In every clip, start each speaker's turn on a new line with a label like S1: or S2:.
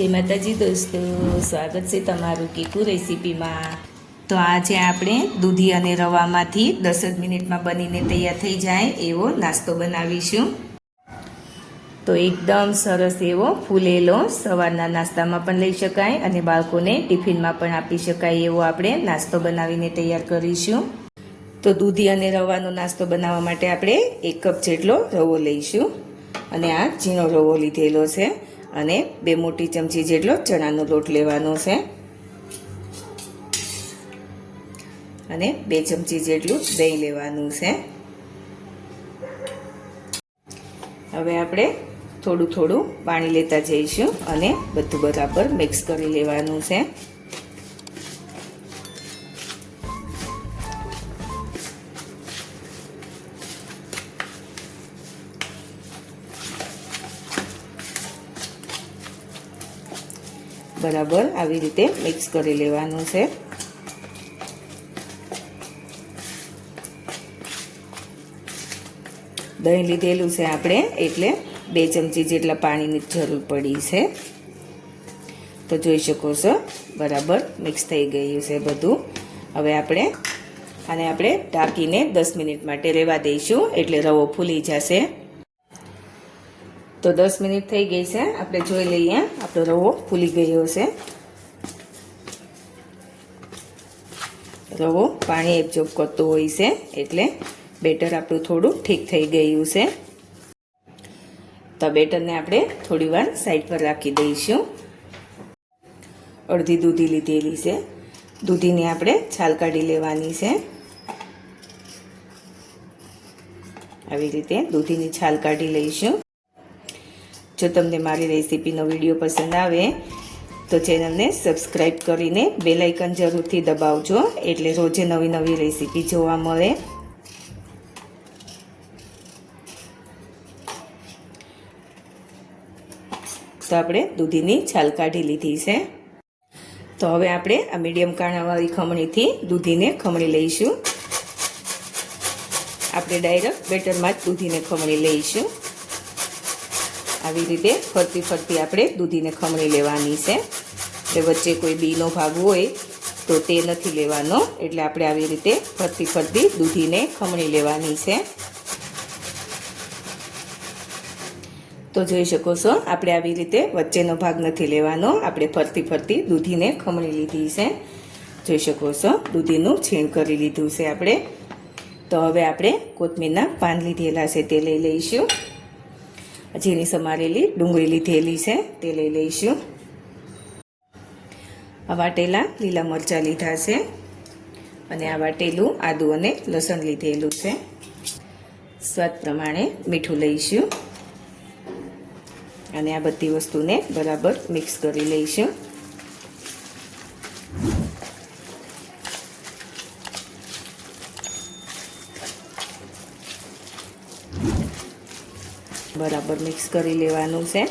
S1: જય માતાજી દોસ્તો, સ્વાગત છે તમારું કીકુ રેસીપીમાં. તો આજે આપણે દૂધી અને રવામાંથી દસ જ મિનિટમાં બનીને તૈયાર થઈ જાય એવો નાસ્તો બનાવીશું. તો એકદમ સરસ એવો ફૂલેલો સવારના નાસ્તામાં પણ લઈ શકાય અને બાળકોને ટિફિનમાં પણ આપી શકાય એવો આપણે નાસ્તો બનાવીને તૈયાર કરીશું. તો દૂધી અને રવાનો નાસ્તો બનાવવા માટે આપણે એક કપ જેટલો રવો લઈશું. અને આ ઝીણો રવો લીધેલો છે. અને બે મોટી ચમચી જેટલો ચણાનો લોટ લેવાનો છે. અને બે ચમચી જેટલું દહીં લેવાનું છે. હવે આપણે થોડું થોડું પાણી લેતા જઈશું અને બધું બરાબર મિક્સ કરી લેવાનું છે. બરાબર આવી રીતે મિક્સ કરી લેવાનું છે. દહીં લીધેલું છે આપણે એટલે બે ચમચી જેટલા પાણીની જરૂર પડી છે. તો જોઈ શકો છો, બરાબર મિક્સ થઈ ગયું છે બધું. હવે આપણે આને આપણે ઢાંકીને દસ મિનિટ માટે રહેવા દઈશું એટલે રવો ફૂલી જશે. તો દસ મિનિટ થઈ ગઈ છે. આપણે જોઈ લઈએ. આપણો રવો ફૂલી ગયો છે. રવો પાણી એબ્ઝોર્બ કરતો હોય છે એટલે બેટર આપણું થોડું ઠીક થઈ ગયું છે. તો બેટરને આપણે થોડી વાર સાઈડ પર રાખી દઈશું. અડધી દૂધી લીધેલી છે. દૂધીને આપણે છાલ કાઢી લેવાની છે. આવી રીતે દૂધીની છાલ કાઢી લઈશું. જો તમને મારી રેસીપીનો વીડિયો પસંદ આવે, તો ચેનલને સબસ્ક્રાઈબ કરીને બેલાઇકન જરૂરથી દબાવજો, એટલે રોજે નવી નવી રેસીપી જોવા મળે. તો આપણે દૂધીની છાલ કાઢી લીધી છે. તો હવે આપણે આ મીડિયમ કાણાવાળી ખમણીથી દૂધીને ખમણી લઈશું. આપણે ડાયરેક્ટ બેટરમાં જ દૂધીને ખમણી લઈશું. આવી રીતે ફરતી ફરતી આપણે દૂધીને ખમણી લેવાની છે. એટલે વચ્ચે કોઈ બીનો ભાગ હોય તો તે નથી લેવાનો. એટલે આપણે આવી રીતે ફરતી ફરતી દૂધીને ખમણી લેવાની છે. તો જોઈ શકો છો, આપણે આવી રીતે વચ્ચેનો ભાગ નથી લેવાનો. આપણે ફરતી ફરતી દૂધીને ખમણી લીધી છે. જોઈ શકો છો, દૂધીનું છીણ કરી લીધું છે આપણે. તો હવે આપણે કોથમીરના પાન લીધેલા છે તે લઈ લઈશું. ઝીણી સમારેલી ડુંગળી લીધેલી છે, તે લઈ લઈશું. આ વાટેલા લીલા મરચાં લીધા છે અને આ વાટેલું આદુ અને લસણ લીધેલું છે. સ્વાદ પ્રમાણે મીઠું લઈશું. અને આ બધી વસ્તુને બરાબર મિક્સ કરી લઈશું. બરાબર મિક્સ કરી લેવાનું છે.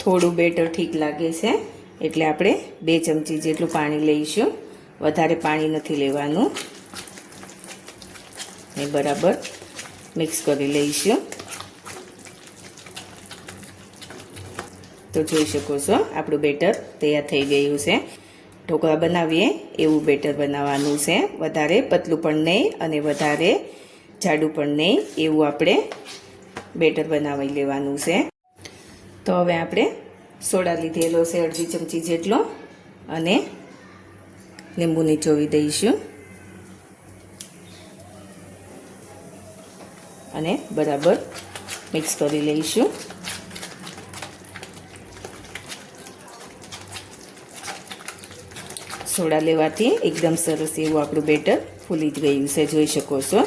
S1: થોડું બેટર ઠીક લાગે છે, એટલે આપણે બે ચમચી જેટલું પાણી લઈશું. વધારે પાણી નથી લેવાનું. એ બરાબર મિક્સ કરી લઈશું. તો જોઈ શકો છો, આપણું બેટર તૈયાર થઈ ગયું છે. ઢોકળા બનાવીએ, એવું બેટર બનાવવાનું છે. વધારે પતલું પણ નહીં અને વધારે જાડું પણ નહીં, એવું આપણે બેટર બનાવી લેવાનું છે. તો હવે આપણે સોડા લીધેલો છે, અડધી ચમચી જેટલો, અને લીંબુ નીચોવી દઈશું. અને બરાબર મિક્સ કરી લઈશું. સોડા લેવાથી એકદમ સરસ એવું આપણું બેટર ફૂલી ગયું છે, જોઈ શકો છો.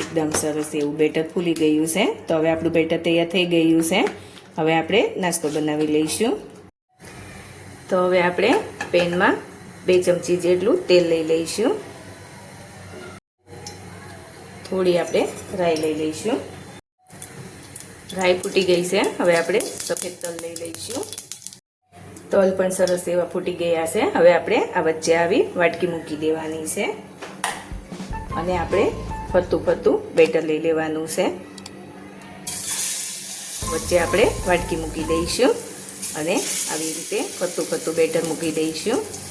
S1: એકદમ સરસ એવું બેટર ફૂલી ગયું છે. તો હવે આપણું બેટર તૈયાર થઈ ગયું છે. હવે આપણે નાસ્તો બનાવી લઈશું. તો હવે આપણે પેનમાં બે ચમચી જેટલું તેલ લઈ લઈશું. થોડી આપણે રાઈ લઈ લઈશું. રાઈ ફૂટી ગઈ છે. હવે આપણે સફેદ તલ લઈ લઈશું. તલ પણ સરસ એવા ફૂટી ગયા છે. હવે આપણે આ વચ્ચે આવી વાટકી મૂકી દેવાની છે. અને આપણે ફરતું ફરતું બેટર લઈ લેવાનું છે. વચ્ચે આપણે વાટકી મૂકી દઈશું. અને આવી રીતે ફતું ફતું બેટર મૂકી દઈશું.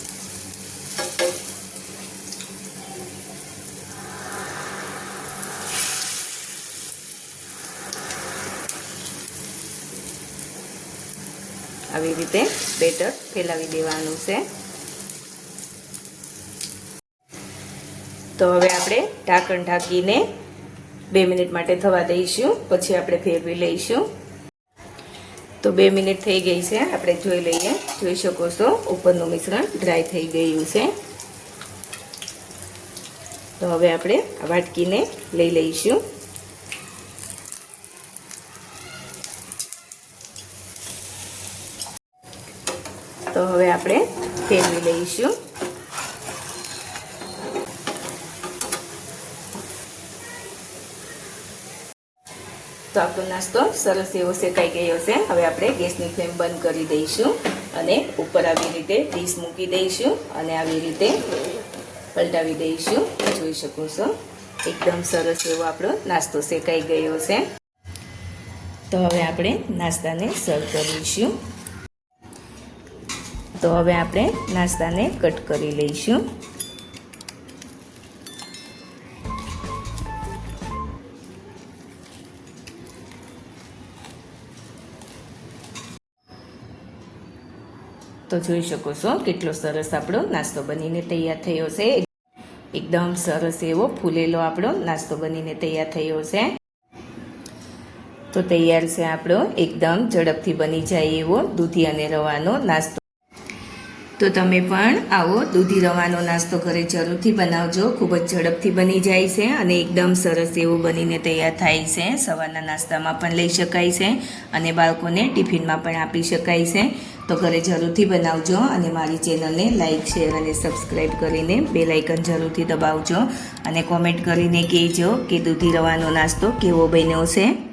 S1: આવી રીતે બેટર ફેલાવી દેવાનું છે. તો હવે આપણે ઢાંકણ ઢાંકીને બે મિનિટ માટે થવા દઈશું, પછી આપણે ફેરવી લઈશું. તો બે મિનિટ થઈ ગઈ છે, આપણે જોઈ લઈએ. જોઈ શકો છો, ઉપરનું મિશ્રણ ડ્રાય થઈ ગયું છે. તો હવે આપણે વાટકીને લઈ લઈશું. તો હવે આપણે ફેરવી લઈશું. તો આપણો નાસ્તો સરસ એવો શેકાઈ ગયો છે, હવે આપણે ગેસની ફ્લેમ બંધ કરી દઈશું અને ઉપર આવી રીતે ડીશ મૂકી દઈશું અને આવી રીતે પલટાવી દઈશું. જોઈ શકો છો, એકદમ સરસ એવો આપણો નાસ્તો શેકાઈ ગયો છે. તો હવે આપણે નાસ્તાને સર્વ કરીશું. તો હવે આપણે નાસ્તાને કટ કરી લઈશું. તો જોઈ શકો છો કેટલો સરસ આપણો નાસ્તો બનીને તૈયાર થયો છે. એકદમ સરસ એવો ફૂલેલો આપણો નાસ્તો બનીને તૈયાર થયો છે. તો તૈયાર છે આપણો એકદમ ઝડપથી બની જાય એવો દૂધી અને રવાનો નાસ્તો. તો તમે પણ આવો, દૂધી રવાનો નાસ્તો ઘરે જરૂરથી બનાવજો. ખૂબ જ ઝડપથી બની જાય છે અને એકદમ સરસ એવું બનીને તૈયાર થાય છે. સવારના નાસ્તામાં પણ લઈ શકાય છે અને બાળકોને ટિફિનમાં પણ આપી શકાય છે. તો ઘરે જરૂરથી બનાવજો અને મારી ચેનલને લાઇક શેર અને સબસ્ક્રાઈબ કરીને બે લાઇકન જરૂરથી દબાવજો અને કોમેન્ટ કરીને કહેજો કે દૂધી રવાનો નાસ્તો કેવો બન્યો છે.